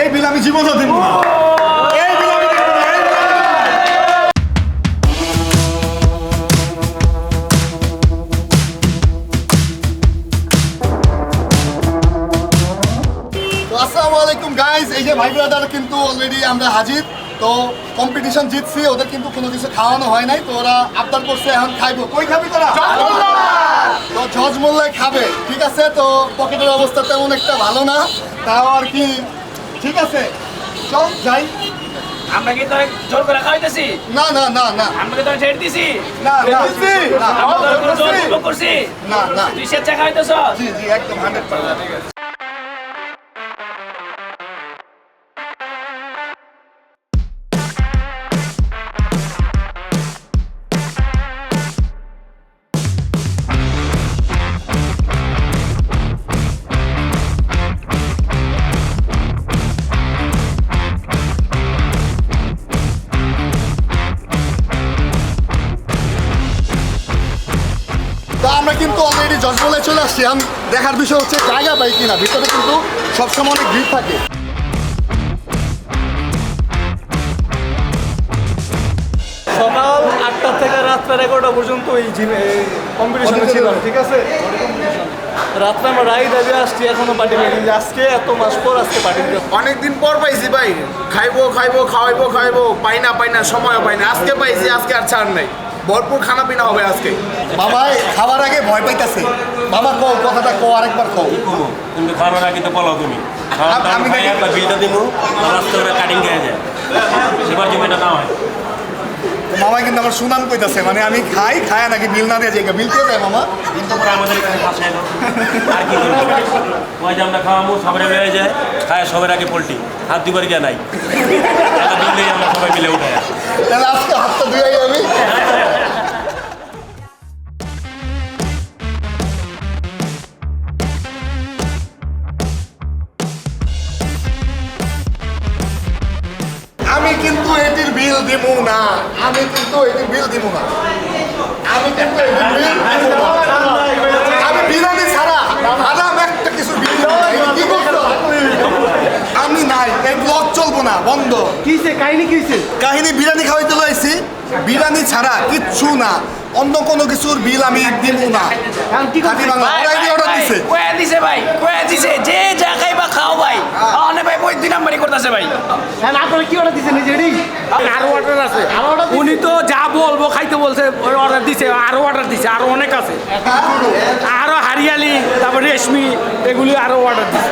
এই বিল আমি জীবনও দিব না। আসসালামু আলাইকুম গাইস এই যে কিন্তু আমরা হাজির। তো কম্পিটিশন জিতছি, ওদের কিন্তু কোনো কিছু খাওয়ানো হয় নাই। তো ওরা আবদার করছে, এখন খাইবো। কই খাবি তোরা? তো জজ মোল্লাই খাবে ঠিক আছে? তো পকেটের অবস্থা তেমন একটা ভালো না তাও আর কি ঠিক আছে? চল যাই। আমরা কি তোরে জোর করে খাওয়াইতেছি? না না না না। আমরা কি তোরে ছেড়ে দিছি? না করছি? না না। তুই স্বেচ্ছা খাওয়াইতেছ? জজবলে চলে আসছি এখন দেখার বিষয় হচ্ছে জায়গা পাই কিনা? ভিতরে কিন্তু সবসময় অনেক ভিড় থাকে। সকাল আটটা থেকে রাত প্রায় এগারোটা পর্যন্ত এই জিমে কম্পিটিশনে ছিল ঠিক আছে? রাত্রে আমরা রাই দাবি আসছি এখনও পার্টি মেটিং আজকে এত মাস পর আজকে পার্টি অনেকদিন পর পাইছি ভাই। খাইবো খাইবো খাওয়াইবো খাইবো পাই না পাই না সময়ও পাই না। আজকে পাইছি আজকে আর ছাড় নাই। ভরপুর খানা পিনা হবে আজকে। বাবাই খাবার আগে ভয় পাইতেছে। বাবা কও কথাটা কও আরেকবার কও। কিন্তু খাওয়ার আগে তো বলো তুমি। আম- আমি একটা বিলটা দিব রাস্তা করে কাটিং খেয়ে যায়। সেবার এটা না হয়। মামা কিন্তু আমার সুনাম কইতাছে মানে আমি খাই খায় নাকি বিল না দিয়ে যাই বিল কে দেয় মামা? কিন্তু পরে আমাদের এখানে ফাঁসায় না। আর কি করব? ওই যে আমরা খাওয়াবো সবাই হয়ে যায় খায় সবার আগে পোলট্রি। হাত দুবার গিয়ে নাই। বিল দিয়ে আমরা সবাই মিলে উঠে। তাহলে আজকে হাতটা ধুয়ে আমি। আমি বিল দিব না। আমি কিন্তু এটি বিল দিব না। আমি কিন্তু আমি বিরিয়ানি ছাড়া। আরাম একটা কিছু বিল কি করছ? আমি নাই। এই ব্লগ চলবো না বন্ধ। কিসে কাহিনী কিসে কাহিনী বিরিয়ানি খাওয়াইতে লাইছি। বিরিয়ানি ছাড়া কিচ্ছু না। অন্য কোনো কিছুর বিল আমি দিব না। খাঁটি বাংলা ওরাই অর্ডার দিছে। কয়ে দিছে ভাই কয়ে দিছে। যে যা খাইবা খাও ভাই। অনেক ভাই বই দুই নাম্বারই করতেছে ভাই। আপনারা কি অর্ডার নিজেরই আরও অর্ডার আছে। আরও অর্ডার উনি তো যা বলব খাইতে বলছে অর্ডার দিছে আরও অর্ডার দিছে আরও অনেক আছে। আরও হারিয়ালি তারপর রেশমি এগুলি আরও অর্ডার দিছে।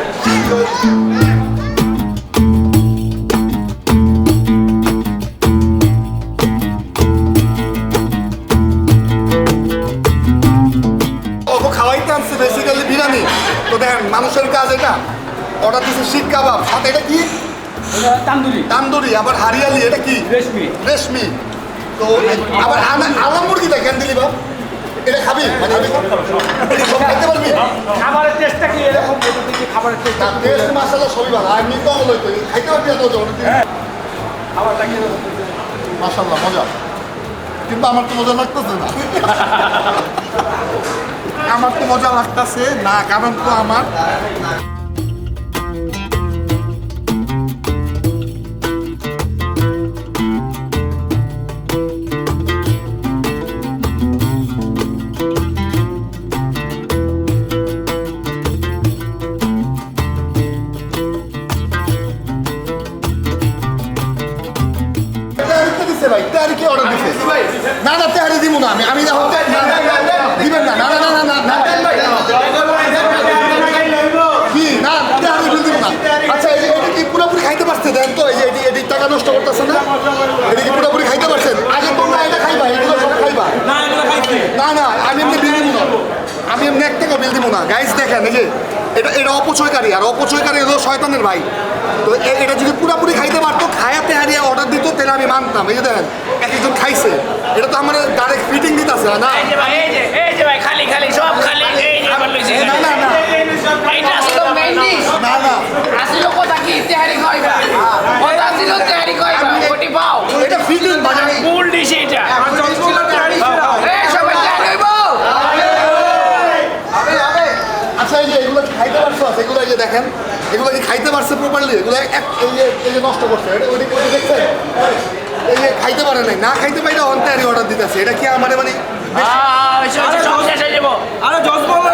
মানুষের কাজ এটা। অর্ডার দিছে শিক কাবাব। সাথে এটা কি? তান্দুরি। তান্দুরি আবার হারিয়ালি এটা কি? রেশমি। রেশমি। তো আবার আনা- আলা মুরগিটা কেন দিলি বাপ। এটা খাবি? মানে সব খাইতে পারবি? খাবারের টেস্টটা কি? এরকম দেখি খাবারের টেস্ট সবই ভালো। হলো খাইতে পারবি এত অনেক খাবারটা কি মাসাল্লাহ মজা। কিন্তু আমার তো মজা লাগতেছে না। আমার তো মজা লাগতেছে না কারণ তো আমার অপচয়কারী আর অপচয়কারী হলো শয়তানের ভাই। তো এটা যদি পুরোপুরি খাইতে পারতো খায়াতে হারিয়ে অর্ডার দিত তাহলে আমি মানতাম। এই যে দেখেন এক একজন খাইছে। এটা তো আমার ডাইরেক্ট ফিটিং দিতেছে না এই যে ভাই এই যে এই যে ভাই খালি খালি সব খালি না না না। না না। আসলে কথা কি? তেহারি খাইবা কথা ছিল তেহারি খাইবা কোটি পাও। এটা ফিটিং বাজার মূল ডিশ এটা এই সবাই তেহারি হইবো আচ্ছা এই যে এগুলো এগুলো কি খাইতে পারছ এগুলো এই যে দেখেন এগুলো কি খাইতে পারছে প্রপারলি এগুলো এক এই যে এই যে নষ্ট করছে ওইদিকে ওইদিকে দেখছেন এই যে খাইতে পারে নাই না খাইতে পাইলে অন্তারি অর্ডার দিতেছে এটা কি আমার মানে হয়ে তেহারি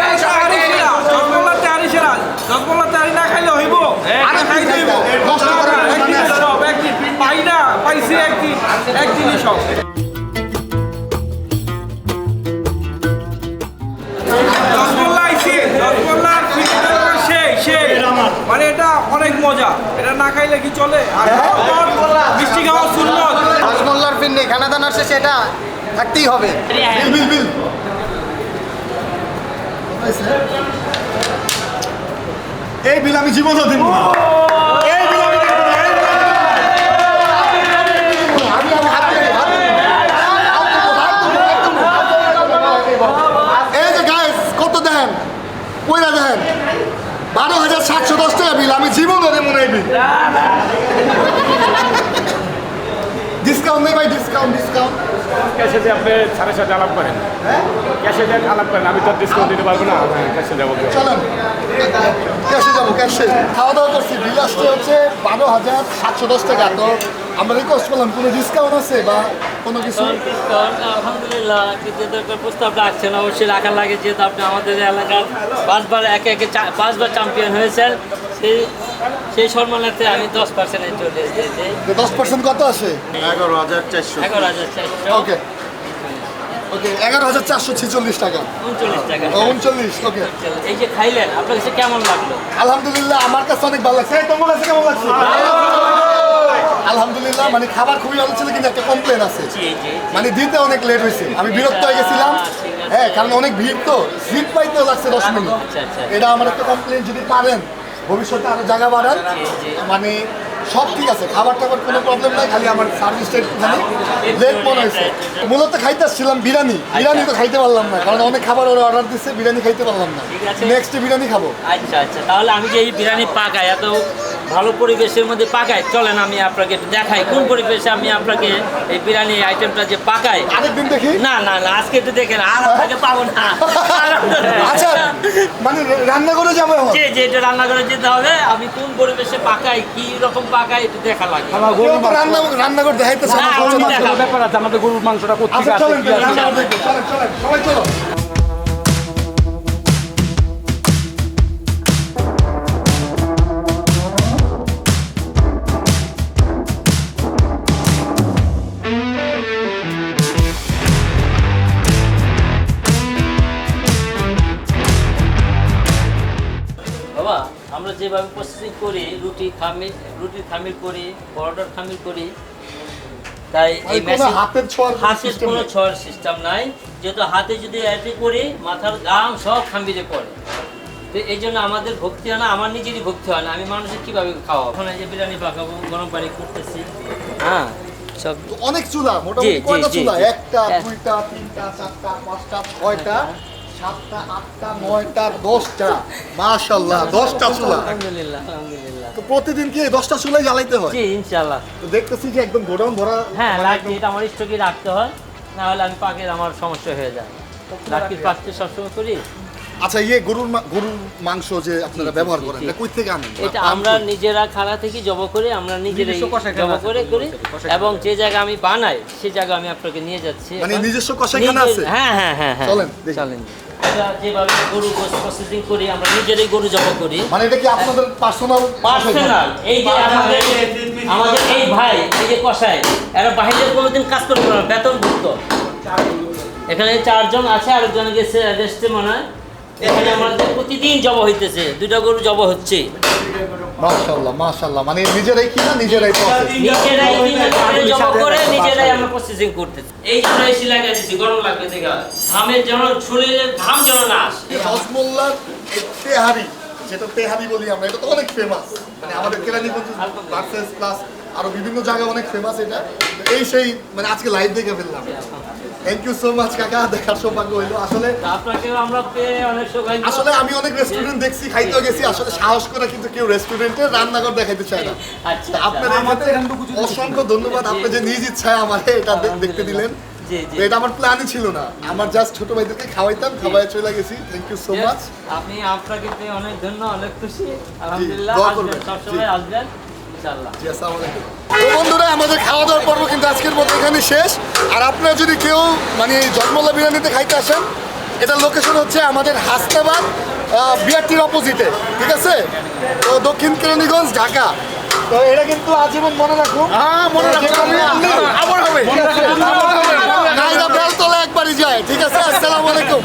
মজা। এটা না খাইলে কি চলে? পর মিষ্টি খাওয়া সুন্নত। রসমোল্লার পিন্ডে খানা দানার শেষে এটা থাকতেই হবে। বিল বিল বিল এই বিল আমি জীবন দিব না এই বিল আমি দিব না, এই বিল আমি দিব না। আমি আমি হাত দেই, হাত দেই। হাত দেবো, হাত দেবো, হাত দেবো, হাত দেবো। এই যে গাইস কত দেন কইরা দেন বারো হাজার সাতশো দশ টাকা বিল আমি জীবনও দেবো না এই বিল ডিসকাউন্ট নেই ভাই ডিসকাউন্ট ডিসকাউন্ট ক্যাশে দিয়ে আপনি সাড়ে সাথে আলাপ করেন। ক্যাশে দিয়ে আলাপ করেন আমি তো ডিসকাউন্ট দিতে পারব না ক্যাশে চলেন। ক্যাশে যাব ক্যাশে। খাওয়া দাওয়া করছি বিল আসতে হচ্ছে বারো হাজার সাতশো দশ টাকা। তো আমরা রিকোয়েস্ট করলাম কোনো ডিসকাউন্ট আছে বা কোনো কিছু? আলহামদুলিল্লাহ অবশ্যই রাখা লাগে যেহেতু আপনি আমাদের এলাকার পাঁচবার একে একে চা- পাঁচবার চ্যাম্পিয়ন হয়েছেন সেই সেই সম্মানার্থে আমি দশ পার্সেন্টে চলে এসেছি দশ পার্সেন্ট কত আছে? এগারো হাজার চারশো। এগারো হাজার চারশো। ওকে ওকে এগারো হাজার চারশো ছেচল্লিশ টাকা। উনচল্লিশ টাকা। উনচল্লিশ ওকে এই যে খাইলেন আপনার কাছে কেমন লাগল? আলহামদুলিল্লাহ আমার কাছে অনেক ভালো লাগছে। তোমার কাছে কেমন লাগছে? আলহামদুলিল্লাহ মানে খাবার খুবই ভালো ছিল কিন্তু একটা কমপ্লেন আছে। জি জি মানে দিতে অনেক লেট হয়েছে। আমি বিরক্ত হয়ে গেছিলাম। হ্যাঁ কারণ অনেক ভিড় তো। সিট পাইতেও লাগছে দশ মিনিট। আচ্ছা, আচ্ছা। এটা আমার একটা কমপ্লেন যদি পারেন। ভবিষ্যতে আরও জায়গা বাড়ান মানে সব ঠিক আছে খাবার টাবার কোনো প্রবলেম নাই খালি আমার সার্ভিসটা একটুখানি লেট মনে হয়েছে। মূলত খাইতে আসছিলাম বিরিয়ানি। বিরিয়ানি তো খাইতে পারলাম না কারণ অনেক খাবার ওরা অর্ডার দিচ্ছে বিরিয়ানি খাইতে পারলাম না। নেক্সট বিরিয়ানি খাব। আচ্ছা আচ্ছা তাহলে আমি যে এই বিরিয়ানি পাকাই এত ভালো পরিবেশের মধ্যে পাকায়। চলেন আমি আপনাকে দেখাই। কোন পরিবেশে আমি আপনাকে এই বিরিয়ানি আইটেমটা যে পাকাই আরেকদিন দেখি। না না না আজকে একটু দেখেন আর আপনাকে পাবো না। আচ্ছা মানে রান্না করে যাব যে যে এটা রান্না করে যেতে হবে। আমি কোন পরিবেশে পাকাই কি রকম পাকাই একটু দেখা লাগে। কেউ তো রান্না রান্না করে আমার। আছে। ব্যাপার আছে আমাদের গরুর মাংসটা কোথেকে আচ্ছা আসে চলেন সবাই চলো। যেভাবে প্রসেসিং করি রুটি খামির রুটির খামির করি পরোটার খামির করি। তাই এই মানে মেশিন হাতের ছোঁয়ার হাতের কোনো ছোঁয়ার সিস্টেম নাই। যেহেতু হাতে যদি অ্যাটি করি মাথার গাম সব খামিরে পড়ে। তো এই জন্য আমাদের ভক্তি হয় না আমার নিজেরই ভক্তি হয় না। আমি মানুষের কীভাবে খাওয়াবো? এখন এই যে বিরিয়ানি পাকাবো গরম পানি করতেছি। হ্যাঁ সব অনেক চুলা মোটামুটি কয়টা চুলা? একটা হ্যাঁ। দুইটা তিনটা চারটা পাঁচটা ছয়টা। সাতটা আটটা নয়টা দশটা। মাশাল্লাহ দশটা চুলা। আলহামদুলিল্লাহ আলহামদুলিল্লাহ। তো প্রতিদিন কি এই দশটা চুলাই জ্বালাইতে হয়? জি ইনশাল্লাহ তো দেখতেছি যে একদম গোডাউন ভরা হ্যাঁ লাঠি এটা আমার স্টকে রাখতে হয় না হলে আমি পাকের আমার সমস্যা হয়ে যায়। লাঠির পাকতে সবসময় করি। আচ্ছা ইয়ে গরুর গরুর মাংস যে আপনারা ব্যবহার করেন এটা কই থেকে আনেন? এটা আমরা নিজেরা খাড়া থেকে জব করে আমরা নিজেরাই জব করে করি। এবং যে জায়গা আমি বানাই সেই জায়গা আমি আপনাকে নিয়ে যাচ্ছি। মানে নিজস্ব কষাইখানা আছে? হ্যাঁ হ্যাঁ হ্যাঁ হ্যাঁ। চলেন, চলেন। যেভাবে গরু প্রসেসিং করি আমরা নিজেরাই গরু জমা করি। মানে এটা কি আপনাদের পার্সোনাল পার্সোনাল এই যে আমাদের আমাদের এই ভাই এই যে কষায় এরা বাহিরে কোনোদিন কাজ করবে না বেতনভুক্ত। এখানে চারজন আছে আরেকজন গেছে রেস্টে মনে হয়। এখানে আমাদের প্রতিদিন জব হইতেছে দুইটা গরু জব হচ্ছে। মাশাআল্লাহ মাশাআল্লাহ মানে নিজেরাই কিনা নিজেরাই নিজেরাই কিনে নিজেরাই জমা করে নিজেরাই আমরা প্রসেসিং করতেছি। এই জন্য এসি লাগিয়ে গরম লাগবে দেখা। ঘামের যেন ঘাম যেন না আসে। তেহারি যেটা তেহারি বলি আমরা এটা তো অনেক ফেমাস মানে আমাদের কেরানীগঞ্জ ভার্সেস প্লাস আরও বিভিন্ন জায়গায় অনেক ফেমাস এটা। এই সেই মানে আজকে লাইভ দেখে ফেললাম। থ্যাংক ইউ সো মাচ কাকা দেখার সৌভাগ্য হইল। আসলে আপনাকেও আমরা পেয়ে অনেক সৌভাগ্য। আসলে আমি অনেক রেস্টুরেন্ট দেখছি খাইতেও গেছি। আসলে সাহস করে কিন্তু কেউ রেস্টুরেন্টে রান্নাঘর দেখাইতে চায় না। আচ্ছা আপনার এই ক্ষেত্রে অসংখ্য ধন্যবাদ। আপনি যে নিজ ইচ্ছায় আমার এটা দেখতে দিলেন। এটা আমার প্ল্যানই ছিল না। আমার জাস্ট ছোট ভাইদেরকে খাওয়াইতাম খাওয়াই চলে গেছি। থ্যাংক ইউ সো মাচ আপনি আপনাকে অনেক ধন্য অনেক খুশি। আলহামদুলিল্লাহ। সবসময় আসবেন। ইনশাল্লাহ জি, আসসালামু আলাইকুম। তো বন্ধুরা আমাদের খাওয়া দাওয়ার পর্ব কিন্তু আজকের মতো এখানে শেষ আর আপনারা যদি কেউ মানে জন্মলা বিরিয়ানিতে খাইতে আসেন এটার লোকেশন হচ্ছে আমাদের হাসনাবাদ বিআরটির অপোজিটে ঠিক আছে তো দক্ষিণ কেরানীগঞ্জ ঢাকা তো এটা কিন্তু আজীবন মনে রাখুন হ্যাঁ মনে রাখো আবার হবে একবারই যায় ঠিক আছে আসসালামু আলাইকুম